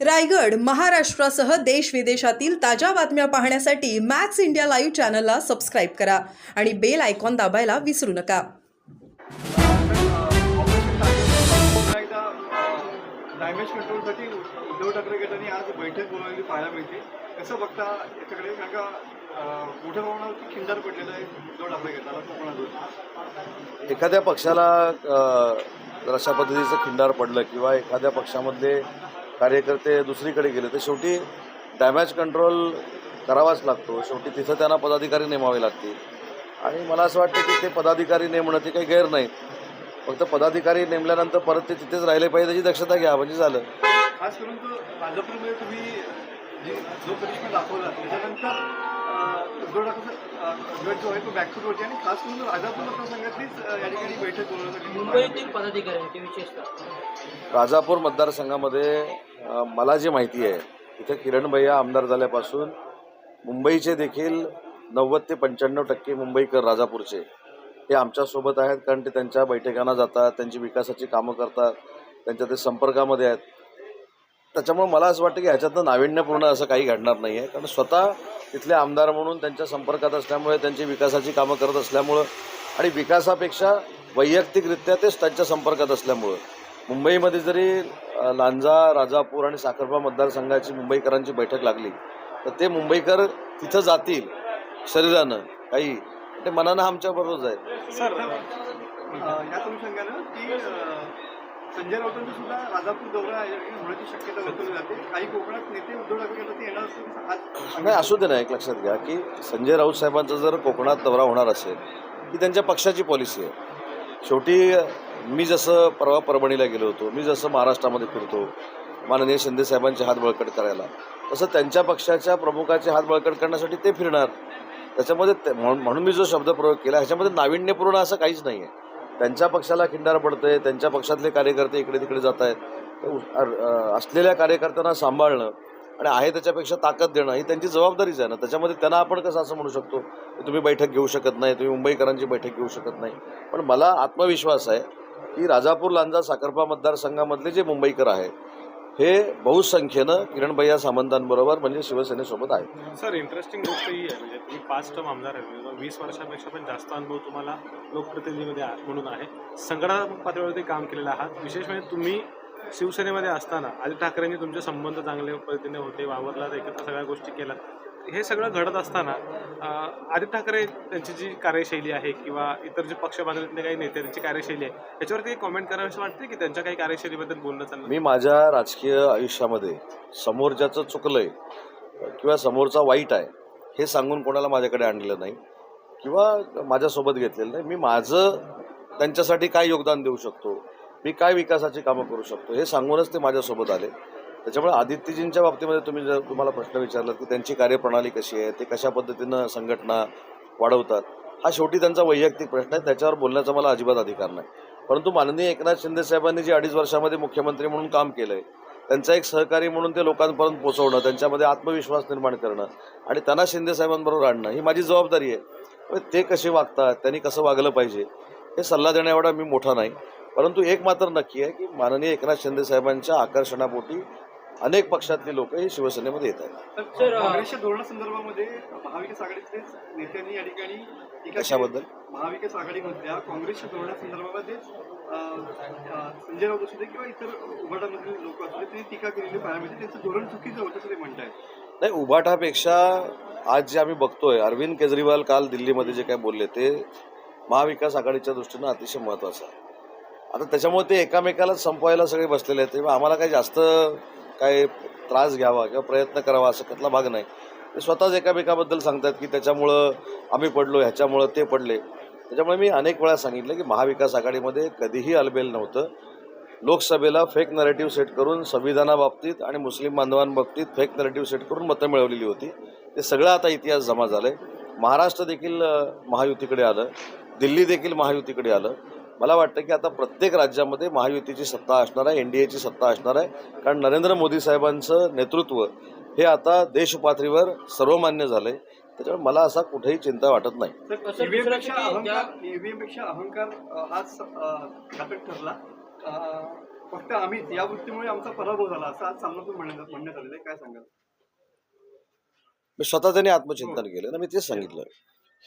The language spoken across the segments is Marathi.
रायगड महाराष्ट्रासह देश विदेशातील ताज्या बातम्या पाहण्यासाठी मॅक्स इंडिया लाईव्ह चॅनलला सबस्क्राईब करा आणि बेल आयकॉन दाबायला विसरू नका. कंट्रोलसाठी उद्धव ठाकरे गटाने आज बैठक बोलावलेली पाहायला मिळते. कसं बघता याच्याकडे? कारण का मोठ्या प्रमाणावरती खिंडार पडलेलं आहे उद्धव ठाकरे गटाला. कोकणातून एखाद्या पक्षाला जर अशा पद्धतीचं खिंडार पडलं किंवा एखाद्या पक्षामधले कार्यकर्ते दुसरीकडे गेले तर शेवटी डॅमेज कंट्रोल करावाच लागतो. शेवटी तिथं त्यांना पदाधिकारी नेमावे लागतील. आणि मला असं वाटतं की ते पदाधिकारी नेमणं ते काही गैर नाही. फक्त पदाधिकारी नेमल्यानंतर परत ते तिथेच राहिले पाहिजे त्याची दक्षता घ्या म्हणजे झालं. खास करून तुम्ही जो दाखवला त्याच्यानंतर उद्धव आणि खास करून राजापूर मतदारसंघातलीच अं, या ठिकाणी बैठक बोलवण्यासाठी मुंबईतील पदाधिकाऱ्यांची विशेषतः. राजापूर मतदारसंघामध्ये मला जी माहिती आहे इथे किरण भैया आमदार झाल्यापासून मुंबईचे देखील नव्वद ते पंच्याण्णव टक्के मुंबईकर राजापूरचे हे आमच्यासोबत आहेत कारण ते त्यांच्या बैठकांना जातात त्यांची विकासाची कामं करतात त्यांच्या ते संपर्कामध्ये आहेत. त्याच्यामुळे मला असं वाटतं की ह्याच्यातनं नाविन्यपूर्ण असं काही घडणार नाही आहे कारण स्वतः तिथले आमदार म्हणून त्यांच्या संपर्कात असल्यामुळे त्यांची विकासाची कामं करत असल्यामुळं आणि विकासापेक्षा वैयक्तिकरित्या तेच त्यांच्या संपर्कात असल्यामुळं. मुंबईमध्ये जरी लांजा राजापूर आणि साखरपा मतदारसंघाची मुंबईकरांची बैठक लागली तर ते मुंबईकर तिथं जातील शरीरानं काही. ते मनानं आमच्याबरोबरच जाईल संजय राऊतांचा सुद्धा राजापूर दौरा होण्याची शक्यता वर्तवली जाते. काही कोकणात नेते उद्धव ठाकरे गटाचे येणार असतील नाही असू दे ना एक लक्षात घ्या की संजय राऊत साहेबांचा जर कोकणात दौरा होणार असेल ही त्यांच्या पक्षाची पॉलिसी आहे. शेवटी मी जसं परवा परभणीला गेलो होतो मी जसं महाराष्ट्रामध्ये फिरतो माननीय शिंदे साहेबांचे हात बळकट करायला तसं त्यांच्या पक्षाच्या प्रमुखाचे हात बळकट करण्यासाठी ते फिरणार. त्याच्यामध्ये ते- म्हणून म्हणून मी जो शब्द प्रयोग केला ह्याच्यामध्ये नाविन्यपूर्ण असं काहीच नाही आहे त्यांच्या पक्षाला खिंडार पडतंय त्यांच्या पक्षातले कार्यकर्ते इकडे तिकडे जात आहेत असलेल्या कार्यकर्त्यांना सांभाळणं आणि आहे त्याच्यापेक्षा ताकद देणं ही त्यांची जबाबदारीच आहे ना. त्याच्यामध्ये त्यांना आपण कसं असं म्हणू शकतो की तुम्ही बैठक घेऊ शकत नाही तुम्ही मुंबईकरांची बैठक घेऊ शकत नाही. पण मला आत्मविश्वास आहे की राजापूर लांजा साखरपा मतदारसंघामधले जे मुंबईकर आहेत हे बहुसंख्येनं किरणभैया सामंतांबरोबर म्हणजे शिवसेनेसोबत आहेत. सर इंटरेस्टिंग गोष्ट ही आहे म्हणजे तुम्ही पाच टर्म आमदार आहे म्हणजे वीस वर्षापेक्षा पण जास्त अनुभव तुम्हाला लोकप्रतिनिधीमध्ये म्हणून आहे. संघटनात्मक पातळीवरती काम केलेलं आहात. विशेष म्हणजे तुम्ही शिवसेनेमध्ये असताना आदित्य ठाकरेंनी तुमचे संबंध चांगल्या पद्धतीने होते वावरला एकत्र सगळ्या गोष्टी केल्या. हे सगळं घडत असताना आदित्य ठाकरे त्यांची जी कार्यशैली आहे किंवा इतर जे पक्ष बांधलेले काही नेते त्यांची कार्यशैली आहे याच्यावरती कॉमेंट करावं असं वाटते की त्यांच्या काही कार्यशैलीबद्दल बोलणं चाललं? मी माझ्या राजकीय आयुष्यामध्ये समोरच्याचं चुकलंय किंवा समोरचा वाईट आहे हे सांगून कोणाला माझ्याकडे आणलेलं नाही किंवा माझ्यासोबत घेतलेलं नाही. मी माझं त्यांच्यासाठी काय योगदान देऊ शकतो? मी काय विकासाची कामं करू शकतो? हे सांगूनच ते माझ्यासोबत आले. त्याच्यामुळे आदित्यजींच्या बाबतीमध्ये तुम्ही जर तुम्हाला प्रश्न विचारला की त्यांची कार्यप्रणाली कशी आहे ते कशा पद्धतीनं संघटना वाढवतात हा शेवटी त्यांचा वैयक्तिक प्रश्न आहे. त्याच्यावर बोलण्याचा मला अजिबात अधिकार नाही. परंतु माननीय एकनाथ शिंदे साहेबांनी जे अडीच वर्षामध्ये मुख्यमंत्री म्हणून काम केलं आहे त्यांचा एक सहकारी म्हणून ते लोकांपर्यंत पोचवणं त्यांच्यामध्ये आत्मविश्वास निर्माण करणं आणि त्यांना शिंदे साहेबांबरोबर आणणं ही माझी जबाबदारी आहे. ते कसे वागतात त्यांनी कसं वागलं पाहिजे हे सल्ला देण्याएवढा मी मोठा नाही. परंतु एक मात्र नक्की आहे की माननीय एकनाथ शिंदे साहेबांच्या आकर्षणापोटी अनेक पक्षातली लोक ही शिवसेनेमध्ये येत आहेत धोरणासंदर्भामध्ये महाविकास आघाडीतलेच नेत्यांनी या ठिकाणी टीका केली. कशाबद्दल? महाविकास आघाडीमधल्या काँग्रेसच्या धोरणासंदर्भामध्ये संजय राऊत असू दे किंवा इतर उभाटामधील लोक असू दे त्यांनी टीका केलेली पाहायला मिळते त्यांचं धोरण चुकीचं होतं असं ते म्हणतायत नाही उभाटापेक्षा आज जे आम्ही बघतोय अरविंद केजरीवाल काल दिल्लीमध्ये जे काय बोलले ते महाविकास आघाडीच्या दृष्टीनं अतिशय महत्त्वाचं आहे आता त्याच्यामुळे ते एकामेकालाच संपवायला सगळे बसलेले आहेत आम्हाला काही जास्त काय त्रास घ्यावा किंवा प्रयत्न करावा असं त्यातला भाग नाही. ते स्वतःच एकामेकाबद्दल सांगतात की त्याच्यामुळं आम्ही पडलो ह्याच्यामुळं ते पडले. त्याच्यामुळे मी अनेक वेळा सांगितलं की महाविकास आघाडीमध्ये कधीही अलबेल नव्हतं. लोकसभेला फेक नरेटिव्ह सेट करून संविधानाबाबतीत आणि मुस्लिम बांधवांबाबतीत फेक नरेटिव्ह सेट करून मतं मिळवलेली होती. ते सगळं आता इतिहास जमा झालं आहे महाराष्ट्र देखील महायुतीकडे आलं. दिल्ली देखील महायुतीकडे आलं. मला वाटतं की आता प्रत्येक राज्यामध्ये महायुतीची सत्ता असणार आहे एन डी एची सत्ता असणार आहे. कारण नरेंद्र मोदी साहेबांचं नेतृत्व हे आता देशपातळीवर सर्वमान्य झालं आहे त्याच्यामुळे मला असा कुठेही चिंता वाटत नाही. अहंकार हाच घातक ठरला. फक्त आम्हीच. या वृत्तीमुळे आमचा पराभव झाला असं आज सामनातून म्हणण्यात म्हणण्यात आलेलं आहे. काय सांगाल? मी स्वतः त्यांनी आत्मचिंतन केलं. ना मी तेच सांगितलं.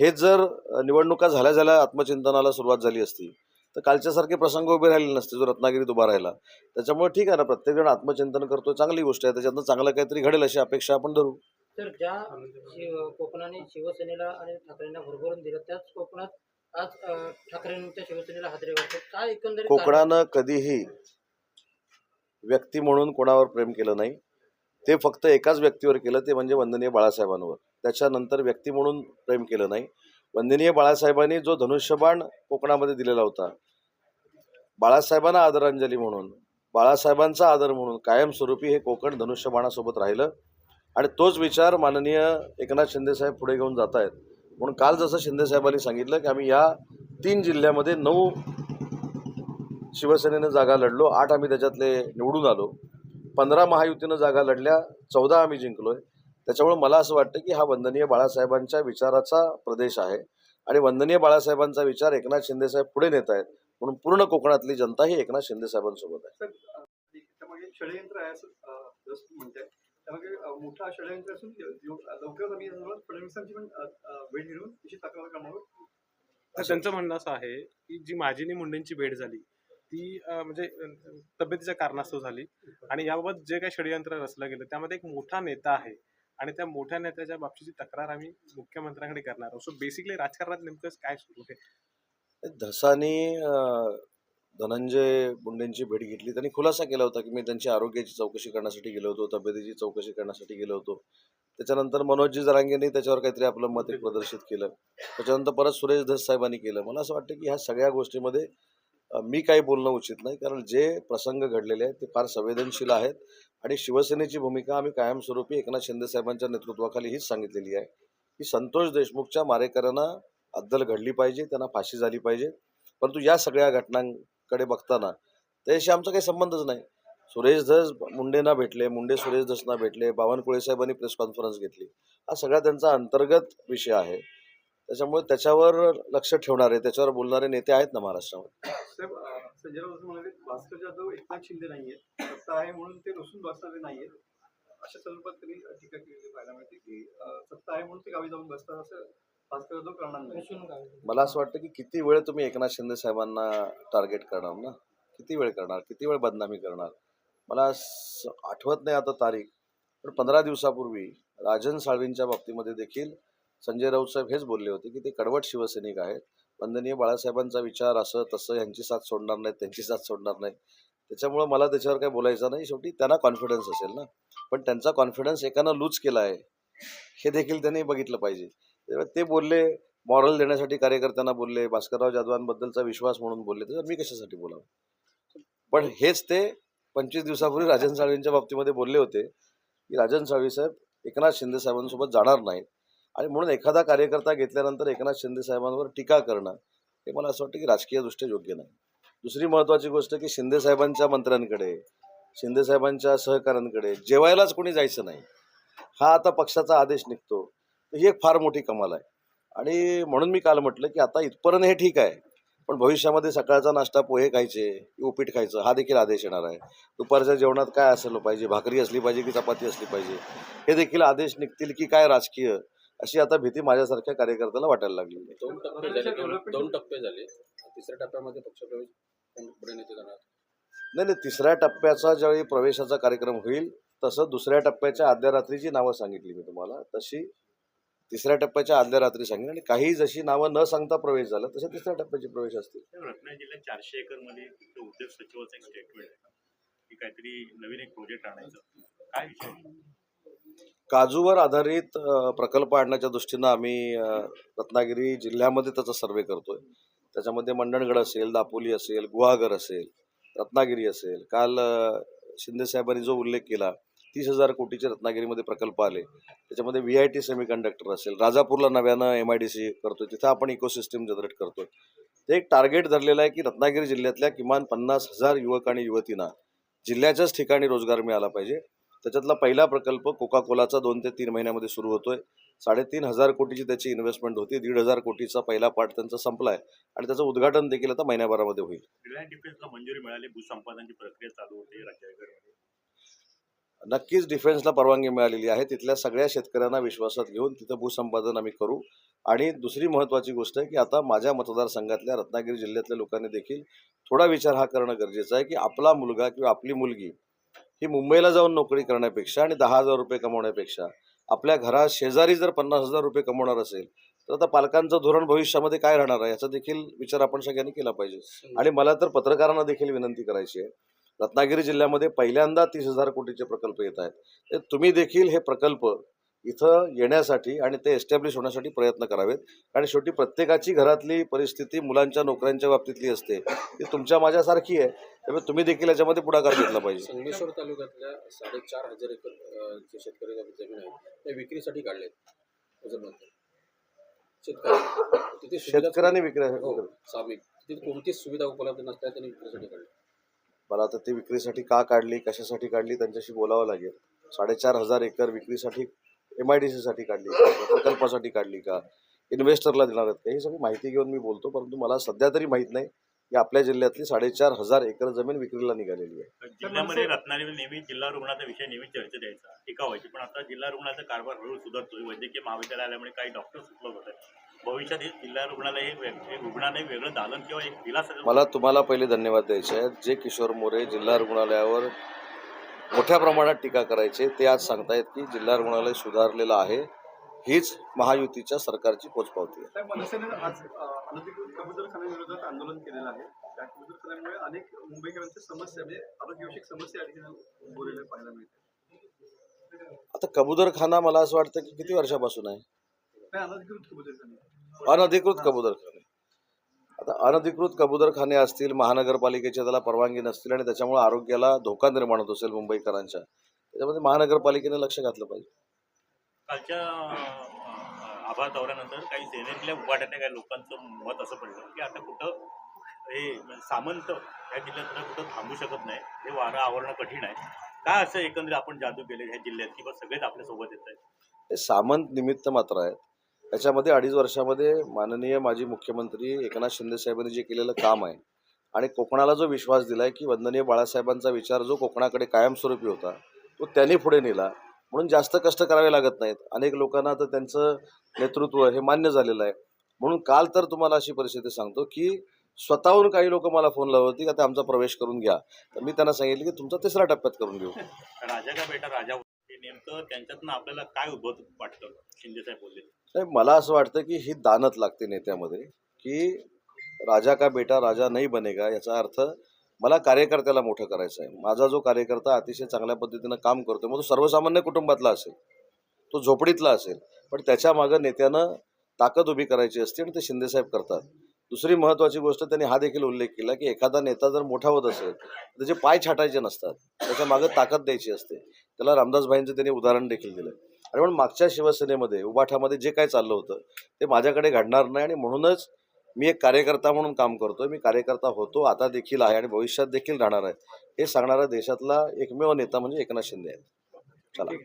हेच जर निवडणुका झाल्या झाल्या आत्मचिंतनाला सुरुवात झाली असती तर कालच्यासारखे प्रसंग उभे राहिले नसते जो रत्नागिरीत उभा राहिला. त्याच्यामुळे ठीक आहे ना प्रत्येकजण आत्मचिंतन करतोय चांगली गोष्ट आहे. त्याच्यातनं चांगलं काहीतरी घडेल अशी अपेक्षा आपण धरू. तर ज्या कोकणाने शिवसेनेला आणि ठाकरेंना भरभरून दिलं त्याच कोकणात आज ठाकरेंच्या शिवसेनेला हादरे काय एकंदरीत? कोकणानं कधीही व्यक्ती म्हणून कोणावर प्रेम केलं नाही. ते फक्त एकाच व्यक्तीवर केलं ते म्हणजे वंदनीय बाळासाहेबांवर. त्याच्यानंतर व्यक्ती म्हणून प्रेम केलं नाही. वंदनीय बाळासाहेबांनी जो धनुष्यबाण कोकणामध्ये दिलेला होता. बाळासाहेबांना आदरांजली म्हणून बाळासाहेबांचा आदर म्हणून कायमस्वरूपी हे कोकण धनुष्यबाणासोबत राहिलं. आणि तोच विचार माननीय एकनाथ शिंदेसाहेब पुढे घेऊन जात आहेत म्हणून काल जसं शिंदेसाहेबांनी सांगितलं की आम्ही या तीन जिल्ह्यामध्ये नऊ शिवसेनेनं जागा लढलो आठ आम्ही त्याच्यातले निवडून आलो. पंधरा महायुतीनं जागा लढल्या चौदा आम्ही जिंकलोय. त्याच्यामुळे मला असं वाटतं की हा वंदनीय बाळासाहेबांच्या विचाराचा प्रदेश आहे. आणि वंदनीय बाळासाहेबांचा विचार एकनाथ शिंदेसाहेब पुढे नेत आहेत म्हणून पूर्ण कोकणातली जनता ही एकनाथ आहे. त्यामागे षडयंत्र आहे असं मोठा षडयंत्र असून ते- लव- लवकरच आम्ही यासंदर्भात फडणवीसांची पण अ, अ, भेट घेऊन त्याची तक्रार करणार आहोत. तर त्यांचं म्हणणं असं आहे की जी माझी आणि मुंडेंची भेट झाली ती म्हणजे तब्येतीच्या कारणास्तव झाली. आणि याबाबत जे काही षडयंत्र रचलं गेलं त्यामध्ये एक मोठा नेता आहे. आणि त्या मोठ्या नेत्याच्या बाबतीची तक्रार आम्ही मुख्यमंत्र्यांकडे करणार आहोत. सो बेसिकली राजकारणात नेमकं काय सुरू आहे? धसानी धनंजय मुंडेंची भेट घेतली. त्यांनी खुलासा केला होता की मी त्यांची आरोग्याची चौकशी करण्यासाठी गेलो होतो तब्येतीची चौकशी करण्यासाठी गेलो होतो. त्याच्यानंतर मनोजी जरांगेंनी त्याच्यावर काहीतरी आपलं मत प्रदर्शित केलं. त्याच्यानंतर परत सुरेश धस साहेबांनी केलं. मला असं वाटतं की ह्या सगळ्या गोष्टीमध्ये मी काही बोलणं उचित नाही कारण जे प्रसंग घडलेले आहेत ते फार संवेदनशील आहेत आणि शिवसेनेची भूमिका आम्ही कायमस्वरूपी एकनाथ शिंदे साहेबांच्या नेतृत्वाखाली हीच सांगितलेली आहे. की संतोष देशमुखच्या मारेकऱ्यांना अद्दल घडली पाहिजे त्यांना फाशी झाली पाहिजे. परंतु या सगळ्या घटनांकडे बघताना त्याशी आमचा काही संबंधच नाही. सुरेश धस मुंडेंना भेटले मुंडे सुरेश धसना भेटले बावनकुळे साहेबांनी प्रेस कॉन्फरन्स घेतली. हा सगळा त्यांचा अंतर्गत विषय आहे. त्याच्यामुळे त्याच्यावर लक्ष ठेवणारे त्याच्यावर बोलणारे नेते आहेत ना महाराष्ट्रामध्ये. भास्कर जाधव एकनाथ शिंदे नाहीये सत्ता आहे म्हणून ते नसून बसणारे नाहीये अशा संदर्भात त्यांनी टीका केलेली पाहायला मिळते की सत्ता आहे म्हणून ते गावी जाऊन बसतात असं भास्कर जाधव करणार नाही? मला असं वाटतं की किती वेळ तुम्ही एकनाथ शिंदे साहेबांना टार्गेट करणार ना? किती वेळ करणार? किती वेळ बदनामी करणार? मला स- आठवत नाही आता तारीख पण पंधरा दिवसापूर्वी राजन साळवींच्या बाबतीमध्ये देखील संजय राऊत साहेब हेच बोलले होते की ते कडवट शिवसैनिक आहेत. वंदनीय बाळासाहेबांचा विचार असं तसं यांची साथ सोडणार नाही त्यांची साथ सोडणार नाही त्याच्यामुळं मला त्याच्यावर काही बोलायचं नाही. शेवटी त्यांना कॉन्फिडन्स असेल ना. पण त्यांचा कॉन्फिडन्स एकानं लूज केला आहे हे देखील त्यांनी बघितलं पाहिजे. तेव्हा ते बोलले मॉरल देण्यासाठी कार्यकर्त्यांना बोलले भास्करराव जाधवांबद्दलचा विश्वास म्हणून बोलले. तर मी कशासाठी बोलावं? पण हेच ते पंचवीस दिवसापूर्वी राजन साळवींच्या बाबतीमध्ये बोलले होते की राजन साळवी साहेब एकनाथ शिंदे साहेबांसोबत जाणार नाहीत. आणि म्हणून एखादा कार्यकर्ता घेतल्यानंतर एकनाथ शिंदे साहेबांवर टीका करणं हे मला असं वाटतं की राजकीय दृष्ट्या योग्य नाही. दुसरी महत्त्वाची गोष्ट की शिंदे साहेबांच्या मंत्र्यांकडे शिंदे साहेबांच्या सहकाऱ्यांकडे जेवायलाच कोणी जायचं नाही. हा आता पक्षाचा आदेश निघतो. ही एक फार मोठी कमाल आहे. आणि म्हणून मी काल म्हटलं की आता इथपर्यंत हे ठीक आहे. पण भविष्यामध्ये सकाळचा नाश्ता पोहे खायचे उपीट खायचं हा देखील आदेश येणार आहे. दुपारच्या जेवणात काय असलं पाहिजे? भाकरी असली पाहिजे की चपाती असली पाहिजे? हे देखील आदेश निघतील की काय राजकीय अशी आता भीती माझ्यासारख्या कार्यकर्त्याला वाटायला लागली. दोन टप्पे झाले दोन दोन टप्पे झाले. तिसऱ्या टप्प्यामध्ये पक्षप्रवेश जाणार. नाही नाही तिसऱ्या टप्प्याचा ज्यावेळी प्रवेशाचा कार्यक्रम होईल तसं दुसऱ्या टप्प्याच्या आदल्या रात्रीची नावं सांगितली मी तुम्हाला. तशी तिसऱ्या टप्प्याच्या आदल्या रात्री सांगेन आणि काही जशी नावं न सांगता प्रवेश झाला तसे तिसऱ्या टप्प्याचे प्रवेश असतील. रत्नागिरी जिल्ह्यात चारशे एकरमध्ये फक्त उद्योग सचिवाचं एक स्टेटमेंट आहे. की काहीतरी नवीन एक प्रोजेक्ट आणायचं. काय विषय? काजूवर आधारित प्रकल्प आणण्याच्या दृष्टीनं आम्ही रत्नागिरी जिल्ह्यामध्ये त्याचा सर्वे करतोय. त्याच्यामध्ये मंडणगड असेल दापोली असेल गुहागर असेल रत्नागिरी असेल. काल शिंदेसाहेबांनी शिंदे साहेबांनी जो उल्लेख केला तीस हजार कोटीचे रत्नागिरीमध्ये प्रकल्प आले. त्याच्यामध्ये व्ही आय टी सेमीकंडक्टर असेल राजापूरला नव्यानं एम आय डी सी करतोय. तिथं आपण इकोसिस्टीम जनरेट करतोय. ते एक टार्गेट धरलेलं आहे की रत्नागिरी जिल्ह्यातल्या किमान पन्नास हजार युवक आणि युवतींना जिल्ह्याच्याच ठिकाणी रोजगार मिळाला पाहिजे. त्याच्यातला पहिला प्रकल्प कोका कोलाचा दोन ते तीन महिन्यामध्ये सुरू होतोय. साडेतीन हजार कोटीची त्याची इन्व्हेस्टमेंट होती. दीड हजार कोटीचा पहिला पार्ट त्यांचा संपला आहे आणि त्याचं उद्घाटन देखील आता महिन्याभरामध्ये होईल. रिलायन्स डिफेन्सला मंजुरी मिळाली. भूसंपादनाची प्रक्रिया चालू होती राज्याकडे नक्कीच डिफेन्सला परवानगी मिळालेली आहे. तिथल्या सगळ्या शेतकऱ्यांना विश्वासात घेऊन तिथं भूसंपादन आम्ही करू. आणि दुसरी महत्त्वाची गोष्ट आहे की आता माझ्या मतदारसंघातल्या रत्नागिरी जिल्ह्यातल्या लोकांनी देखील थोडा विचार हा करणं गरजेचं आहे की आपला मुलगा किंवा आपली मुलगी ही मुंबईला जाऊन नोकरी करण्यापेक्षा आणि दहा हजार रुपये कमवण्यापेक्षा आपल्या घरात शेजारी जर पन्नास हजार रुपये कमवणार असेल तर आता पालकांचं धोरण भविष्यामध्ये काय राहणार आहे याचा देखील विचार आपण सगळ्यांनी केला पाहिजे. आणि मला तर पत्रकारांना देखील विनंती करायची आहे. रत्नागिरी जिल्ह्यामध्ये पहिल्यांदा तीस हजार कोटीचे प्रकल्प येत आहेत. तर तुम्ही देखील हे प्रकल्प इथं येण्यासाठी आणि ते एस्टॅब्लिश होण्यासाठी प्रयत्न करावेत. कारण शेवटी प्रत्येकाची घरातली परिस्थिती मुलांच्या नोकऱ्यांच्या बाबतीतली असते. ती तुमच्या माझ्यासारखी आहे. त्यामुळे तुम्ही देखील याच्यामध्ये पुढाकार घेतला पाहिजे. संगमेश्वर तालुक्यातल्या साडेचार हजार एकर जे शेतकऱ्याच्या जमीन आहे त्या विक्रीसाठी काढले शेतकरी शेतकऱ्यांनी विक्री हो तिथे कोणतीच सुविधा उपलब्ध नसल्या त्यांनी विक्रीसाठी काढले मला आता ती विक्रीसाठी का काढली कशासाठी काढली त्यांच्याशी बोलावं लागेल. साडेचार हजार एकर विक्रीसाठी एम आय डी सीसाठी काढली का? प्रकल्पासाठी काढली का? इन्व्हेस्टरला देणार आहेत का? ही सगळी माहिती घेऊन मी बोलतो परंतु मला सध्या तरी माहीत नाही. की आपल्या जिल्ह्यातली साडेचार हजार एकर जमीन विक्रीला निघालेली आहे. जिल्ह्यामध्ये रत्नागिरी नेहमी जिल्हा रुग्णाचा विषय नेहमी चर्चेत यायचा. टीका व्हायची. पण आता जिल्हा रुग्णाचा कारभार हळूहळू सुधारतोय. वैद्यकीय महाविद्यालय आल्यामुळे काही डॉक्टर्स उपलब्ध होत. आहेत भविष्यात हे जिल्हा रुग्णालय हे रुग्णालय वेगळं दालन किंवा एक दिलासा मला तुम्हाला पहिले धन्यवाद द्यायचे आहेत. जे किशोर मोरे जिल्हा रुग्णालयावर मोठ्या प्रमाणात टीका करायचे ते आज सांगतायत की जिल्हा रुग्णालय सुधारलेलं आहे. हीच महायुतीच्या सरकारची पोचपावती आहे. आंदोलन केलेलं आहे. अनेक मुंबईकरांच्या समस्या म्हणजे आरोग्यविषयक समस्या पाहायला आता कबूतरखाना मला असं वाटतं की किती वर्षापासून आहे? अनधिकृत कबूतरखाने अनधिकृत आता अनधिकृत कबूतरखाने असतील महानगरपालिकेच्या त्याला परवानगी नसतील आणि त्याच्यामुळे आरोग्याला धोका निर्माण होत असेल मुंबईकरांच्या त्याच्यामध्ये महानगरपालिकेने लक्ष घातलं पाहिजे. कालच्या आभार दौऱ्यानंतर काही सेनेतल्या उभाट्यातल्या काही लोकांचं मत असं पडलं की आता कुठं हे सामंत या जिल्ह्यात कुठं थांबू शकत नाही हे वारं आवरणं कठीण आहे. काय असं एकंदरीत आपण जादू केले ह्या जिल्ह्यात किंवा सगळेच आपल्यासोबत येत आहेत? हे सामंत निमित्त मात्र आहेत. याच्यामध्ये अडीच वर्षामध्ये माननीय माजी मुख्यमंत्री एकनाथ शिंदे साहेबांनी जे केलेलं काम आहे आणि कोकणाला जो विश्वास दिला आहे की वंदनीय बाळासाहेबांचा विचार जो कोकणाकडे कायमस्वरूपी होता तो त्यांनी पुढे नेला. म्हणून जास्त कष्ट करावे लागत नाहीत. अनेक लोकांना तर त्यांचं नेतृत्व हे मान्य झालेलं आहे. म्हणून काल तर तुम्हाला अशी परिस्थिती सांगतो की स्वतःहून काही लोक मला फोन लावत होती का ते आमचा प्रवेश करून घ्या. तर मी त्यांना सांगितलं की तुमचा तिसऱ्या टप्प्यात करून घेऊ. राजा का बेटा? राजा नेमकं त्यांच्यातनं आपल्याला काय उद्भवत वाटतं? शिंदे साहेब बोलले. नाही मला असं वाटतं की ही दानत लागते नेत्यामध्ये की राजा का बेटा राजा नाही बनेगा याचा अर्थ मला कार्यकर्त्याला मोठं करायचं आहे. माझा जो कार्यकर्ता अतिशय चांगल्या पद्धतीनं काम करतो मग तो सर्वसामान्य कुटुंबातला असेल तो झोपडीतला असेल पण त्याच्या मागं नेत्यानं ताकद उभी करायची असते आणि ते शिंदेसाहेब करतात. दुसरी महत्त्वाची गोष्ट त्यांनी हा देखील उल्लेख केला की एखादा नेता जर मोठा होत असेल तर त्याचे पाय छाटायचे नसतात त्याच्या मागं ताकद द्यायची असते. त्याला रामदासभाईंचं त्यांनी उदाहरण देखील दिलं. आणि म्हणून मागच्या शिवसेनेमध्ये उबाठामध्ये जे काय चाललं होतं ते माझ्याकडे घडणार नाही आणि म्हणूनच मी एक कार्यकर्ता म्हणून काम करतोय. मी कार्यकर्ता होतो आता देखील आहे आणि भविष्यात देखील राहणार आहे. हे सांगणारा देशातला एकमेव नेता म्हणजे एकनाथ शिंदे आहेत. चला.